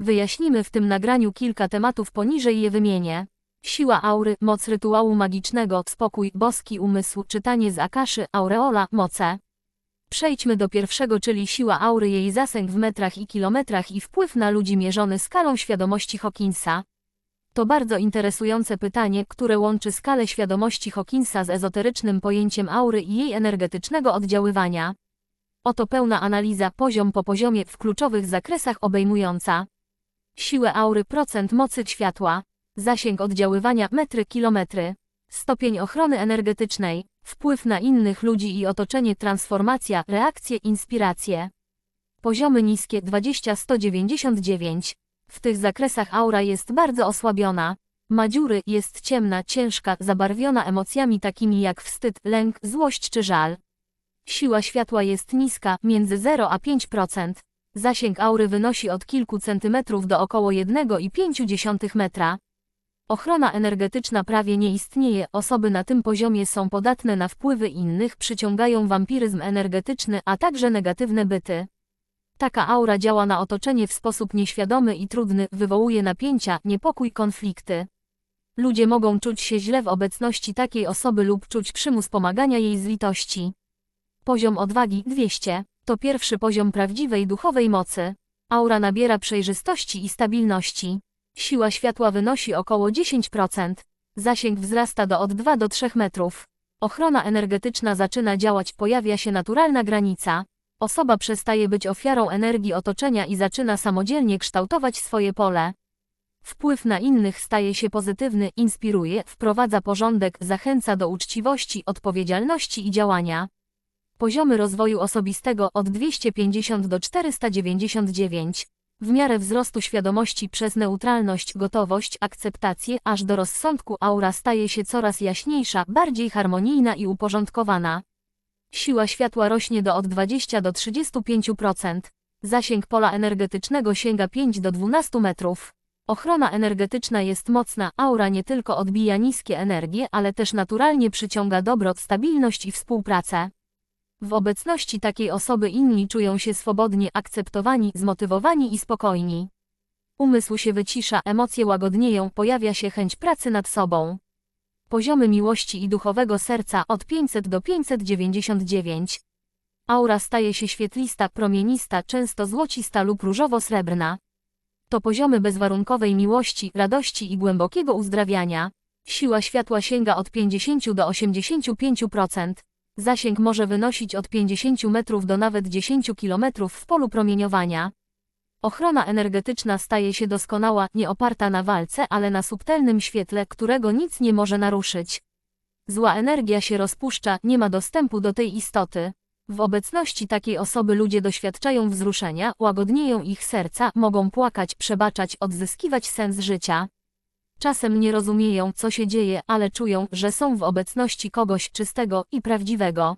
Wyjaśnimy w tym nagraniu kilka tematów poniżej je wymienię. Siła aury, moc rytuału magicznego, spokój, boski umysł, czytanie z Akaszy, aureola, moce. Przejdźmy do pierwszego, czyli siła aury, jej zasęg w metrach i kilometrach i wpływ na ludzi mierzony skalą świadomości Hawkinsa. To bardzo interesujące pytanie, które łączy skalę świadomości Hawkinsa z ezoterycznym pojęciem aury i jej energetycznego oddziaływania. Oto pełna analiza poziom po poziomie w kluczowych zakresach obejmująca siłę aury, procent mocy światła, zasięg oddziaływania metry, kilometry, stopień ochrony energetycznej, wpływ na innych ludzi i otoczenie, transformacja, reakcje, inspiracje. Poziomy niskie 20-199. W tych zakresach aura jest bardzo osłabiona. Ma dziury, jest ciemna, ciężka, zabarwiona emocjami takimi jak wstyd, lęk, złość czy żal. Siła światła jest niska, między 0 a 5%. Zasięg aury wynosi od kilku centymetrów do około 1,5 metra. Ochrona energetyczna prawie nie istnieje, osoby na tym poziomie są podatne na wpływy innych, przyciągają wampiryzm energetyczny, a także negatywne byty. Taka aura działa na otoczenie w sposób nieświadomy i trudny, wywołuje napięcia, niepokój, konflikty. Ludzie mogą czuć się źle w obecności takiej osoby lub czuć przymus pomagania jej z litości. Poziom odwagi 200 to pierwszy poziom prawdziwej duchowej mocy. Aura nabiera przejrzystości i stabilności. Siła światła wynosi około 10%. Zasięg wzrasta do od 2 do 3 metrów. Ochrona energetyczna zaczyna działać, pojawia się naturalna granica. Osoba przestaje być ofiarą energii otoczenia i zaczyna samodzielnie kształtować swoje pole. Wpływ na innych staje się pozytywny, inspiruje, wprowadza porządek, zachęca do uczciwości, odpowiedzialności i działania. Poziomy rozwoju osobistego od 250 do 499. W miarę wzrostu świadomości przez neutralność, gotowość, akceptację, aż do rozsądku aura staje się coraz jaśniejsza, bardziej harmonijna i uporządkowana. Siła światła rośnie do od 20 do 35%. Zasięg pola energetycznego sięga 5 do 12 metrów. Ochrona energetyczna jest mocna, aura nie tylko odbija niskie energie, ale też naturalnie przyciąga dobro, stabilność i współpracę. W obecności takiej osoby inni czują się swobodnie akceptowani, zmotywowani i spokojni. Umysł się wycisza, emocje łagodnieją, pojawia się chęć pracy nad sobą. Poziomy miłości i duchowego serca od 500 do 599. Aura staje się świetlista, promienista, często złocista lub różowo-srebrna. To poziomy bezwarunkowej miłości, radości i głębokiego uzdrawiania. Siła światła sięga od 50 do 85%. Zasięg może wynosić od 50 metrów do nawet 10 kilometrów w polu promieniowania. Ochrona energetyczna staje się doskonała, nie oparta na walce, ale na subtelnym świetle, którego nic nie może naruszyć. Zła energia się rozpuszcza, nie ma dostępu do tej istoty. W obecności takiej osoby ludzie doświadczają wzruszenia, łagodnieją ich serca, mogą płakać, przebaczać, odzyskiwać sens życia. Czasem nie rozumieją, co się dzieje, ale czują, że są w obecności kogoś czystego i prawdziwego.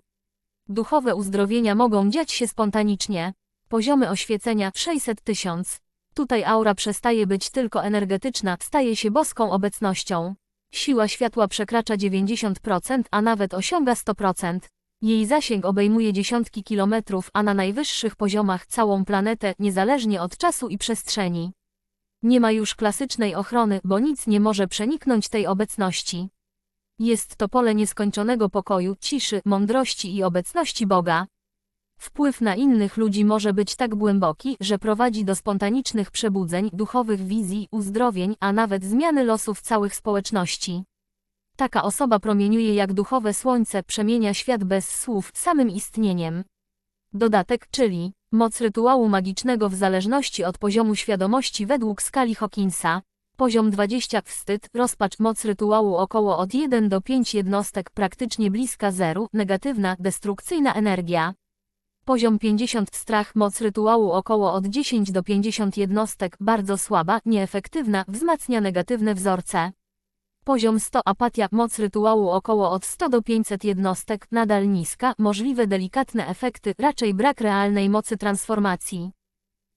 Duchowe uzdrowienia mogą dziać się spontanicznie. Poziomy oświecenia 600 tysiąc. Tutaj aura przestaje być tylko energetyczna, staje się boską obecnością. Siła światła przekracza 90%, a nawet osiąga 100%. Jej zasięg obejmuje dziesiątki kilometrów, a na najwyższych poziomach całą planetę, niezależnie od czasu i przestrzeni. Nie ma już klasycznej ochrony, bo nic nie może przeniknąć tej obecności. Jest to pole nieskończonego pokoju, ciszy, mądrości i obecności Boga. Wpływ na innych ludzi może być tak głęboki, że prowadzi do spontanicznych przebudzeń, duchowych wizji, uzdrowień, a nawet zmiany losów całych społeczności. Taka osoba promieniuje jak duchowe słońce, przemienia świat bez słów, samym istnieniem. Dodatek, czyli moc rytuału magicznego w zależności od poziomu świadomości według skali Hawkinsa. Poziom 20 wstyd, rozpacz, moc rytuału około od 1 do 5 jednostek, praktycznie bliska zeru, negatywna, destrukcyjna energia. Poziom 50 strach, moc rytuału około od 10 do 50 jednostek, bardzo słaba, nieefektywna, wzmacnia negatywne wzorce. Poziom 100 apatia, moc rytuału około od 100 do 500 jednostek, nadal niska, możliwe delikatne efekty, raczej brak realnej mocy transformacji.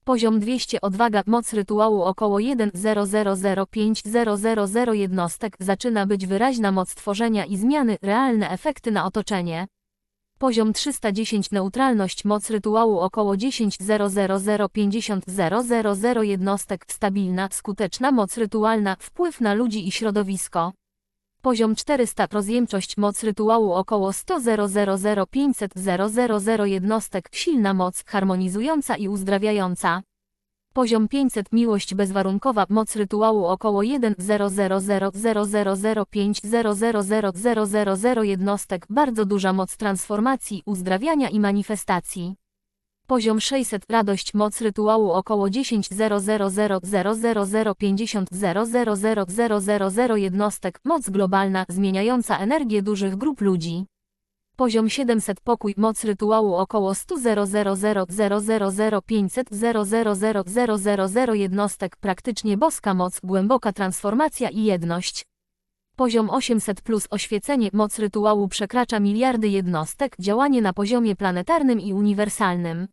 Poziom 200 odwaga, moc rytuału około 1.0005.000 jednostek, zaczyna być wyraźna moc tworzenia i zmiany, realne efekty na otoczenie. Poziom 310 Neutralność Moc rytuału około 10 00050 000 jednostek Stabilna, skuteczna moc rytualna Wpływ na ludzi i środowisko. Poziom 400 Rozjemczość Moc rytuału około 100 000 500 000 jednostek Silna moc, harmonizująca i uzdrawiająca Poziom 500 Miłość bezwarunkowa Moc rytuału około 1 000 0005 000 000 jednostek Bardzo duża moc transformacji, uzdrawiania i manifestacji. Poziom 600 Radość Moc rytuału około 10 000 00050 000 000 jednostek Moc globalna, zmieniająca energię dużych grup ludzi. Poziom 700 Pokój Moc rytuału około 100 000 000 500 000 000 jednostek Praktycznie boska moc, głęboka transformacja i jedność. Poziom 800 plus oświecenie Moc rytuału przekracza miliardy jednostek Działanie na poziomie planetarnym i uniwersalnym.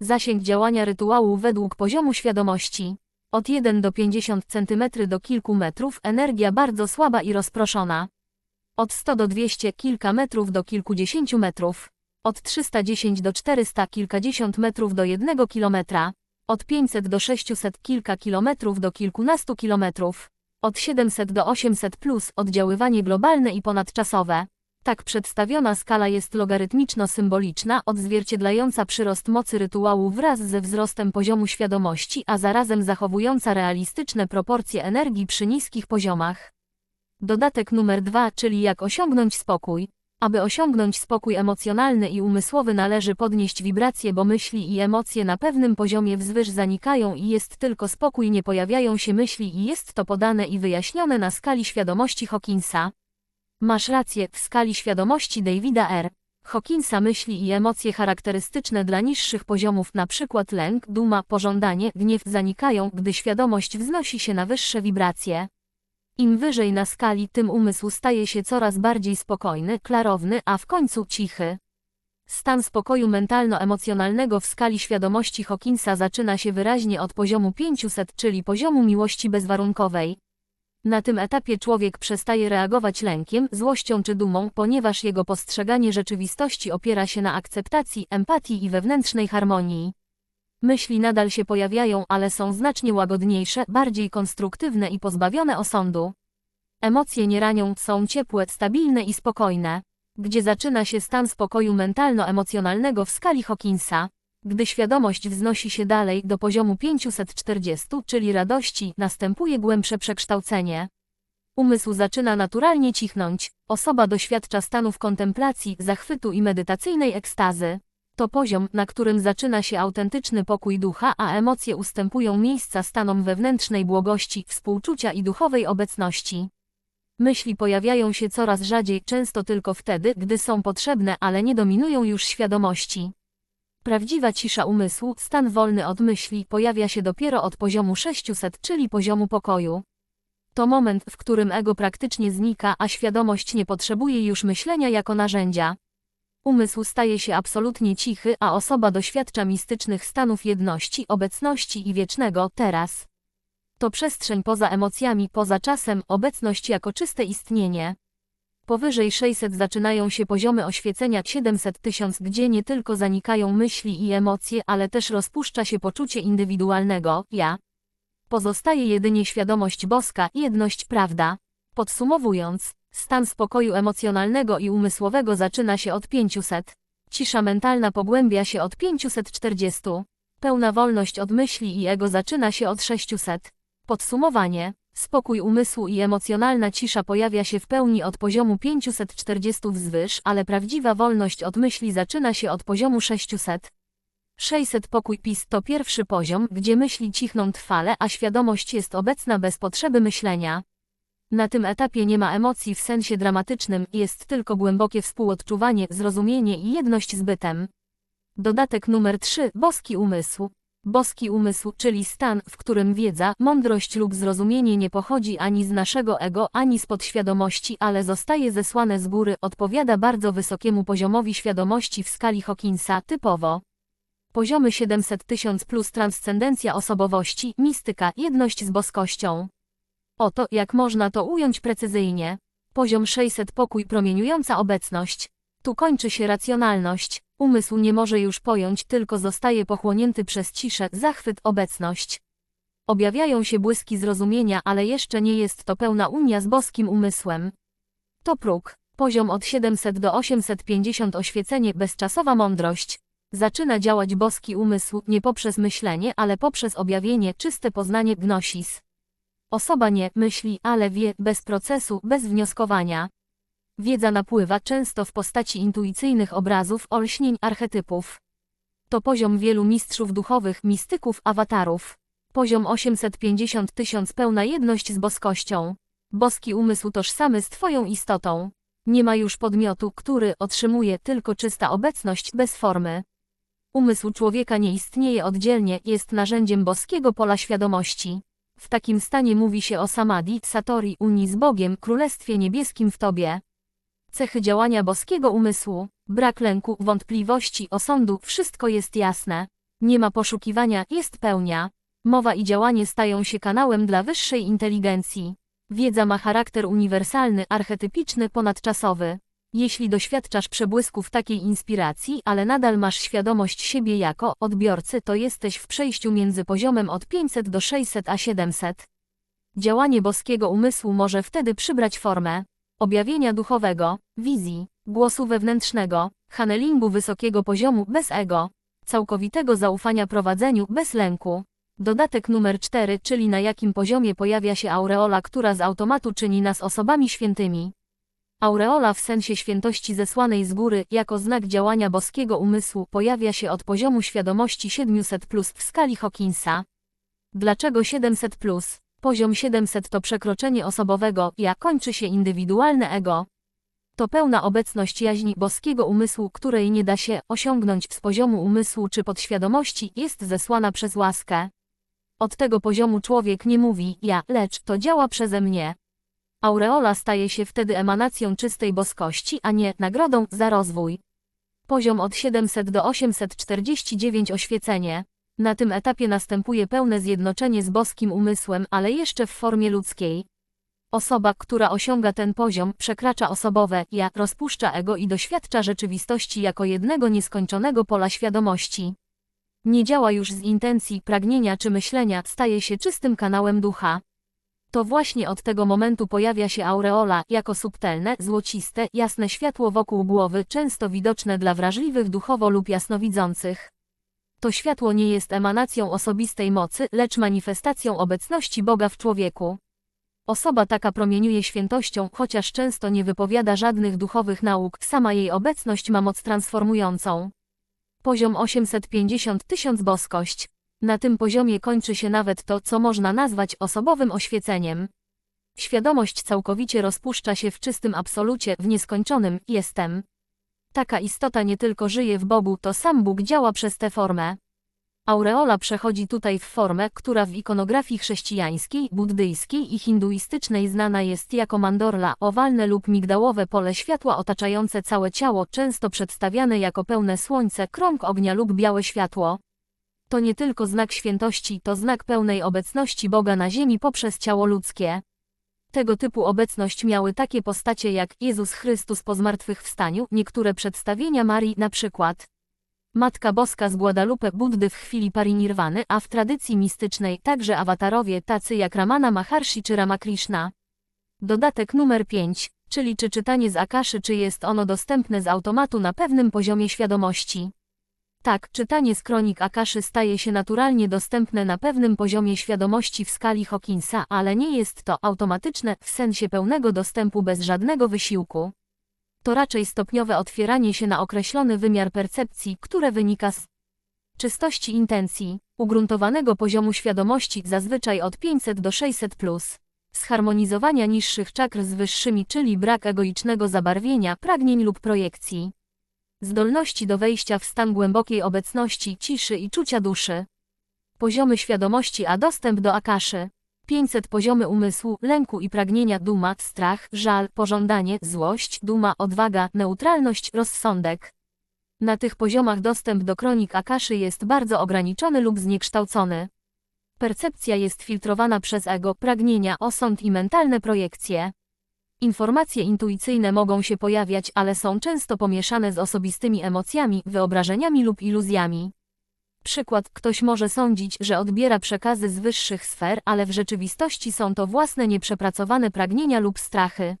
Zasięg działania rytuału według poziomu świadomości. Od 1 do 50 cm do kilku metrów Energia bardzo słaba i rozproszona. Od 100 do 200 kilka metrów do kilkudziesięciu metrów. Od 310 do 400 kilkadziesiąt metrów do jednego kilometra. Od 500 do 600 kilka kilometrów do kilkunastu kilometrów. Od 700 do 800 plus oddziaływanie globalne i ponadczasowe. Tak przedstawiona skala jest logarytmiczno-symboliczna, odzwierciedlająca przyrost mocy rytuału wraz ze wzrostem poziomu świadomości, a zarazem zachowująca realistyczne proporcje energii przy niskich poziomach. Dodatek numer dwa, czyli jak osiągnąć spokój. Aby osiągnąć spokój emocjonalny i umysłowy należy podnieść wibracje, bo myśli i emocje na pewnym poziomie wzwyż zanikają i jest tylko spokój, nie pojawiają się myśli i jest to podane i wyjaśnione na skali świadomości Hawkinsa. Masz rację, w skali świadomości Davida R. Hawkinsa myśli i emocje charakterystyczne dla niższych poziomów np. lęk, duma, pożądanie, gniew zanikają, gdy świadomość wznosi się na wyższe wibracje. Im wyżej na skali, tym umysł staje się coraz bardziej spokojny, klarowny, a w końcu cichy. Stan spokoju mentalno-emocjonalnego w skali świadomości Hawkinsa zaczyna się wyraźnie od poziomu 500, czyli poziomu miłości bezwarunkowej. Na tym etapie człowiek przestaje reagować lękiem, złością czy dumą, ponieważ jego postrzeganie rzeczywistości opiera się na akceptacji, empatii i wewnętrznej harmonii. Myśli nadal się pojawiają, ale są znacznie łagodniejsze, bardziej konstruktywne i pozbawione osądu. Emocje nie ranią, są ciepłe, stabilne i spokojne. Gdzie zaczyna się stan spokoju mentalno-emocjonalnego w skali Hawkinsa? Gdy świadomość wznosi się dalej do poziomu 540, czyli radości, następuje głębsze przekształcenie. Umysł zaczyna naturalnie cichnąć, osoba doświadcza stanów kontemplacji, zachwytu i medytacyjnej ekstazy. To poziom, na którym zaczyna się autentyczny pokój ducha, a emocje ustępują miejsca stanom wewnętrznej błogości, współczucia i duchowej obecności. Myśli pojawiają się coraz rzadziej, często tylko wtedy, gdy są potrzebne, ale nie dominują już świadomości. Prawdziwa cisza umysłu, stan wolny od myśli, pojawia się dopiero od poziomu 600, czyli poziomu pokoju. To moment, w którym ego praktycznie znika, a świadomość nie potrzebuje już myślenia jako narzędzia. Umysł staje się absolutnie cichy, a osoba doświadcza mistycznych stanów jedności, obecności i wiecznego teraz. To przestrzeń poza emocjami, poza czasem, obecność jako czyste istnienie. Powyżej 600 zaczynają się poziomy oświecenia 700 tysiąc, gdzie nie tylko zanikają myśli i emocje, ale też rozpuszcza się poczucie indywidualnego ja. Pozostaje jedynie świadomość boska, jedność prawda. Podsumowując, stan spokoju emocjonalnego i umysłowego zaczyna się od 500. Cisza mentalna pogłębia się od 540. Pełna wolność od myśli i ego zaczyna się od 600. Podsumowanie. Spokój umysłu i emocjonalna cisza pojawia się w pełni od poziomu 540 wzwyż, ale prawdziwa wolność od myśli zaczyna się od poziomu 600. 600 pokój PiS to pierwszy poziom, gdzie myśli cichną trwale, a świadomość jest obecna bez potrzeby myślenia. Na tym etapie nie ma emocji w sensie dramatycznym, jest tylko głębokie współodczuwanie, zrozumienie i jedność z bytem. Dodatek numer 3. Boski umysł. Boski umysł, czyli stan, w którym wiedza, mądrość lub zrozumienie nie pochodzi ani z naszego ego, ani z podświadomości, ale zostaje zesłane z góry, odpowiada bardzo wysokiemu poziomowi świadomości w skali Hawkinsa, typowo. Poziomy 700 tysiąc plus transcendencja osobowości, mistyka, jedność z boskością. Oto, jak można to ująć precyzyjnie. Poziom 600 pokój promieniująca obecność. Tu kończy się racjonalność, umysł nie może już pojąć, tylko zostaje pochłonięty przez ciszę, zachwyt, obecność. Objawiają się błyski zrozumienia, ale jeszcze nie jest to pełna unia z boskim umysłem. To próg, poziom od 700 do 850 oświecenie, bezczasowa mądrość. Zaczyna działać boski umysł nie poprzez myślenie, ale poprzez objawienie, czyste poznanie, gnosis. Osoba nie myśli, ale wie, bez procesu, bez wnioskowania. Wiedza napływa często w postaci intuicyjnych obrazów, olśnień, archetypów. To poziom wielu mistrzów duchowych, mistyków, awatarów. Poziom 850 tysiąc pełna jedność z boskością. Boski umysł tożsamy z Twoją istotą. Nie ma już podmiotu, który otrzymuje tylko czysta obecność bez formy. Umysł człowieka nie istnieje oddzielnie, jest narzędziem boskiego pola świadomości. W takim stanie mówi się o samadhi, satori, unii z Bogiem, królestwie niebieskim w Tobie. Cechy działania boskiego umysłu, brak lęku, wątpliwości, osądu, wszystko jest jasne. Nie ma poszukiwania, jest pełnia. Mowa i działanie stają się kanałem dla wyższej inteligencji. Wiedza ma charakter uniwersalny, archetypiczny, ponadczasowy. Jeśli doświadczasz przebłysków takiej inspiracji, ale nadal masz świadomość siebie jako odbiorcy, to jesteś w przejściu między poziomem od 500 do 600 a 700. Działanie boskiego umysłu może wtedy przybrać formę objawienia duchowego, wizji, głosu wewnętrznego, channelingu wysokiego poziomu bez ego, całkowitego zaufania prowadzeniu bez lęku. Dodatek numer 4, czyli na jakim poziomie pojawia się aureola, która z automatu czyni nas osobami świętymi. Aureola w sensie świętości zesłanej z góry, jako znak działania boskiego umysłu, pojawia się od poziomu świadomości 700 plus w skali Hawkinsa. Dlaczego 700 plus? Poziom 700 to przekroczenie osobowego ja, kończy się indywidualne ego. To pełna obecność jaźni boskiego umysłu, której nie da się osiągnąć z poziomu umysłu czy podświadomości, jest zesłana przez łaskę. Od tego poziomu człowiek nie mówi ja, lecz to działa przeze mnie. Aureola staje się wtedy emanacją czystej boskości, a nie nagrodą za rozwój. Poziom od 700 do 849 oświecenie. Na tym etapie następuje pełne zjednoczenie z boskim umysłem, ale jeszcze w formie ludzkiej. Osoba, która osiąga ten poziom, przekracza osobowe ja, rozpuszcza ego i doświadcza rzeczywistości jako jednego nieskończonego pola świadomości. Nie działa już z intencji, pragnienia czy myślenia, staje się czystym kanałem ducha. To właśnie od tego momentu pojawia się aureola, jako subtelne, złociste, jasne światło wokół głowy, często widoczne dla wrażliwych duchowo lub jasnowidzących. To światło nie jest emanacją osobistej mocy, lecz manifestacją obecności Boga w człowieku. Osoba taka promieniuje świętością, chociaż często nie wypowiada żadnych duchowych nauk, sama jej obecność ma moc transformującą. Poziom 850 tysiąc boskość. Na tym poziomie kończy się nawet to, co można nazwać osobowym oświeceniem. Świadomość całkowicie rozpuszcza się w czystym absolucie, w nieskończonym jestem. Taka istota nie tylko żyje w Bogu, to sam Bóg działa przez tę formę. Aureola przechodzi tutaj w formę, która w ikonografii chrześcijańskiej, buddyjskiej i hinduistycznej znana jest jako mandorla, owalne lub migdałowe pole światła otaczające całe ciało, często przedstawiane jako pełne słońce, krąg ognia lub białe światło. To nie tylko znak świętości, to znak pełnej obecności Boga na ziemi poprzez ciało ludzkie. Tego typu obecność miały takie postacie jak Jezus Chrystus po zmartwychwstaniu, niektóre przedstawienia Marii na przykład. Matka Boska z Guadalupe Buddy w chwili parinirwany, a w tradycji mistycznej także awatarowie tacy jak Ramana Maharshi czy Ramakrishna. Dodatek numer 5, czyli czy czytanie z Akaszy czy jest ono dostępne z automatu na pewnym poziomie świadomości. Tak, czytanie z kronik Akaszy staje się naturalnie dostępne na pewnym poziomie świadomości w skali Hawkinsa, ale nie jest to automatyczne w sensie pełnego dostępu bez żadnego wysiłku. To raczej stopniowe otwieranie się na określony wymiar percepcji, które wynika z czystości intencji, ugruntowanego poziomu świadomości zazwyczaj od 500 do 600 plus, zharmonizowania niższych czakr z wyższymi, czyli brak egoicznego zabarwienia, pragnień lub projekcji zdolności do wejścia w stan głębokiej obecności, ciszy i czucia duszy. Poziomy świadomości a dostęp do akaszy. 500 poziomy umysłu, lęku i pragnienia, duma, strach, żal, pożądanie, złość, duma, odwaga, neutralność, rozsądek. Na tych poziomach dostęp do kronik akaszy jest bardzo ograniczony lub zniekształcony. Percepcja jest filtrowana przez ego, pragnienia, osąd i mentalne projekcje. Informacje intuicyjne mogą się pojawiać, ale są często pomieszane z osobistymi emocjami, wyobrażeniami lub iluzjami. Przykład, ktoś może sądzić, że odbiera przekazy z wyższych sfer, ale w rzeczywistości są to własne nieprzepracowane pragnienia lub strachy.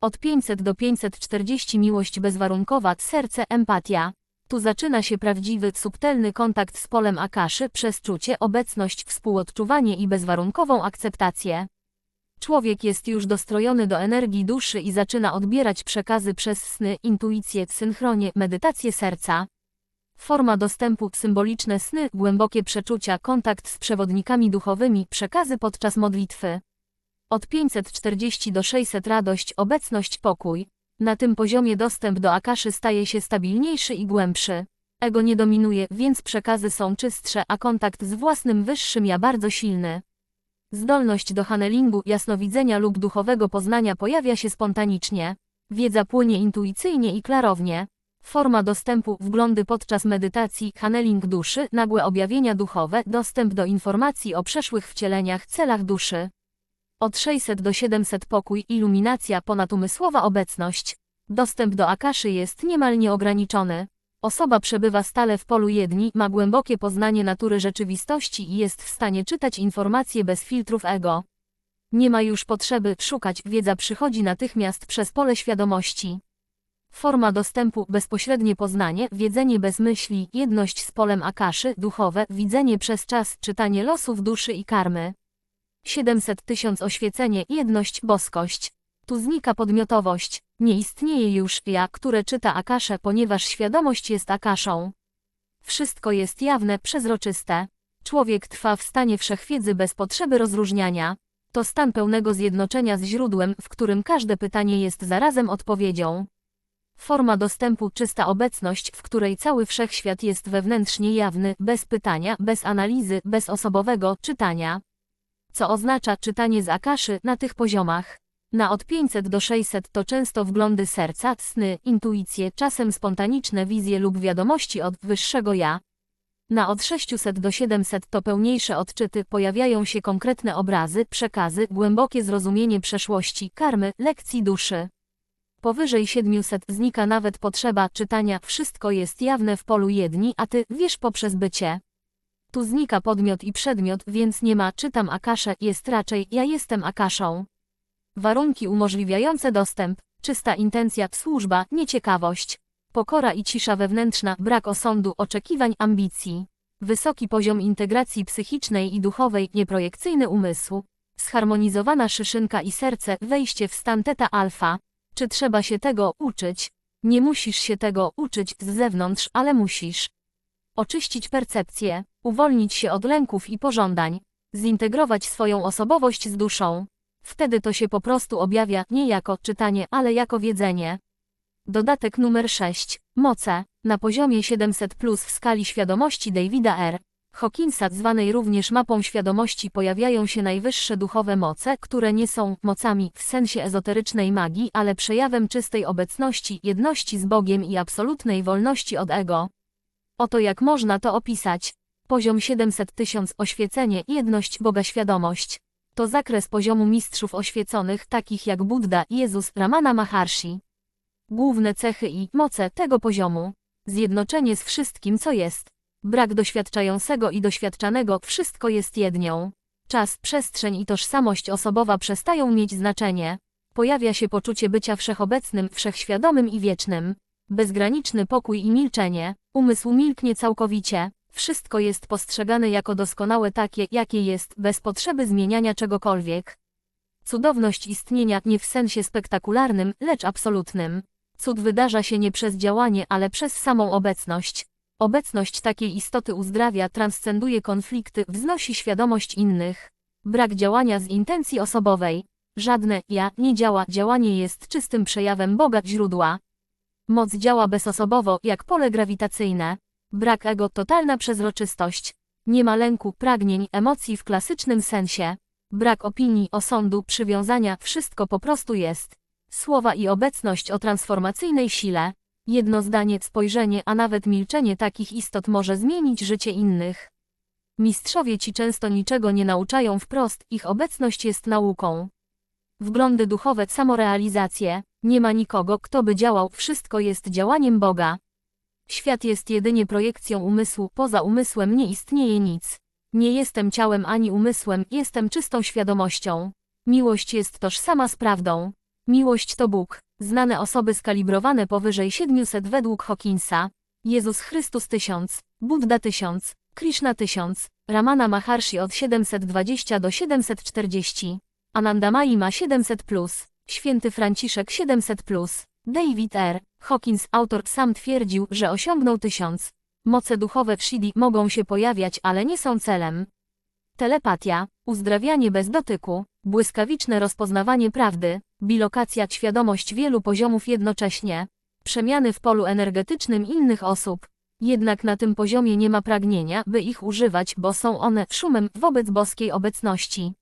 Od 500 do 540 miłość bezwarunkowa, serce, empatia. Tu zaczyna się prawdziwy, subtelny kontakt z polem Akaszy przez czucie, obecność, współodczuwanie i bezwarunkową akceptację. Człowiek jest już dostrojony do energii duszy i zaczyna odbierać przekazy przez sny, intuicję, synchronie, medytację serca. Forma dostępu, symboliczne sny, głębokie przeczucia, kontakt z przewodnikami duchowymi, przekazy podczas modlitwy. Od 540 do 600 radość, obecność, pokój. Na tym poziomie dostęp do Akaszy staje się stabilniejszy i głębszy. Ego nie dominuje, więc przekazy są czystsze, a kontakt z własnym wyższym ja bardzo silny. Zdolność do channelingu, jasnowidzenia lub duchowego poznania pojawia się spontanicznie. Wiedza płynie intuicyjnie i klarownie. Forma dostępu, wglądy podczas medytacji, channeling duszy, nagłe objawienia duchowe, dostęp do informacji o przeszłych wcieleniach, celach duszy. Od 600 do 700 pokój, iluminacja, ponadumysłowa obecność. Dostęp do Akaszy jest niemal nieograniczony. Osoba przebywa stale w polu jedni, ma głębokie poznanie natury rzeczywistości i jest w stanie czytać informacje bez filtrów ego. Nie ma już potrzeby szukać, wiedza przychodzi natychmiast przez pole świadomości. Forma dostępu, bezpośrednie poznanie, wiedzenie bez myśli, jedność z polem Akaszy, duchowe, widzenie przez czas, czytanie losów duszy i karmy. 700 tysiąc oświecenie, jedność, boskość. Tu znika podmiotowość, nie istnieje już ja, które czyta Akaszę, ponieważ świadomość jest Akaszą. Wszystko jest jawne, przezroczyste. Człowiek trwa w stanie wszechwiedzy bez potrzeby rozróżniania. To stan pełnego zjednoczenia z źródłem, w którym każde pytanie jest zarazem odpowiedzią. Forma dostępu czysta obecność, w której cały wszechświat jest wewnętrznie jawny, bez pytania, bez analizy, bez osobowego czytania. Co oznacza czytanie z Akaszy na tych poziomach. Na od 500 do 600 to często wglądy serca, sny, intuicje, czasem spontaniczne wizje lub wiadomości od wyższego ja. Na od 600 do 700 to pełniejsze odczyty, pojawiają się konkretne obrazy, przekazy, głębokie zrozumienie przeszłości, karmy, lekcji duszy. Powyżej 700 znika nawet potrzeba czytania, wszystko jest jawne w polu jedni, a ty wiesz poprzez bycie. Tu znika podmiot i przedmiot, więc nie ma czytam Akaszę, jest raczej ja jestem Akaszą. Warunki umożliwiające dostęp, czysta intencja, służba, nieciekawość, pokora i cisza wewnętrzna, brak osądu, oczekiwań, ambicji. Wysoki poziom integracji psychicznej i duchowej, nieprojekcyjny umysł. Zharmonizowana szyszynka i serce, wejście w stan teta alfa. Czy trzeba się tego uczyć? Nie musisz się tego uczyć z zewnątrz, ale musisz. Oczyścić percepcję, uwolnić się od lęków i pożądań, zintegrować swoją osobowość z duszą. Wtedy to się po prostu objawia nie jako czytanie, ale jako wiedzenie. Dodatek numer 6. Moce. Na poziomie 700 plus w skali świadomości Davida R. Hawkinsa, zwanej również mapą świadomości, pojawiają się najwyższe duchowe moce, które nie są mocami w sensie ezoterycznej magii, ale przejawem czystej obecności, jedności z Bogiem i absolutnej wolności od ego. Oto jak można to opisać. Poziom 700 tysiąc oświecenie, jedność Boga świadomość. To zakres poziomu mistrzów oświeconych, takich jak Buddha, Jezus, Ramana Maharshi. Główne cechy i moce tego poziomu. Zjednoczenie z wszystkim, co jest. Brak doświadczającego i doświadczanego, wszystko jest jednią. Czas, przestrzeń i tożsamość osobowa przestają mieć znaczenie. Pojawia się poczucie bycia wszechobecnym, wszechświadomym i wiecznym. Bezgraniczny pokój i milczenie. Umysł milknie całkowicie. Wszystko jest postrzegane jako doskonałe takie, jakie jest, bez potrzeby zmieniania czegokolwiek. Cudowność istnienia nie w sensie spektakularnym, lecz absolutnym. Cud wydarza się nie przez działanie, ale przez samą obecność. Obecność takiej istoty uzdrawia, transcenduje konflikty, wznosi świadomość innych. Brak działania z intencji osobowej. Żadne ja nie działa, działanie jest czystym przejawem Boga źródła. Moc działa bezosobowo, jak pole grawitacyjne. Brak ego, totalna przezroczystość. Nie ma lęku, pragnień, emocji w klasycznym sensie. Brak opinii, osądu, przywiązania, wszystko po prostu jest. Słowa i obecność o transformacyjnej sile. Jedno zdanie, spojrzenie, a nawet milczenie takich istot może zmienić życie innych. Mistrzowie ci często niczego nie nauczają wprost, ich obecność jest nauką. Wglądy duchowe samorealizację. Nie ma nikogo, kto by działał, wszystko jest działaniem Boga. Świat jest jedynie projekcją umysłu, poza umysłem nie istnieje nic. Nie jestem ciałem ani umysłem, jestem czystą świadomością. Miłość jest tożsama z prawdą. Miłość to Bóg. Znane osoby skalibrowane powyżej 700 według Hawkinsa. Jezus Chrystus 1000, Buddha 1000, Krishna 1000, Ramana Maharshi od 720 do 740. Anandamayi ma 700+, plus, święty Franciszek 700+, plus, David R. Hawkins, autor, sam twierdził, że osiągnął 1000. Moce duchowe w Shidi mogą się pojawiać, ale nie są celem. Telepatia, uzdrawianie bez dotyku, błyskawiczne rozpoznawanie prawdy, bilokacja, świadomość wielu poziomów jednocześnie, przemiany w polu energetycznym innych osób. Jednak na tym poziomie nie ma pragnienia, by ich używać, bo są one szumem wobec boskiej obecności.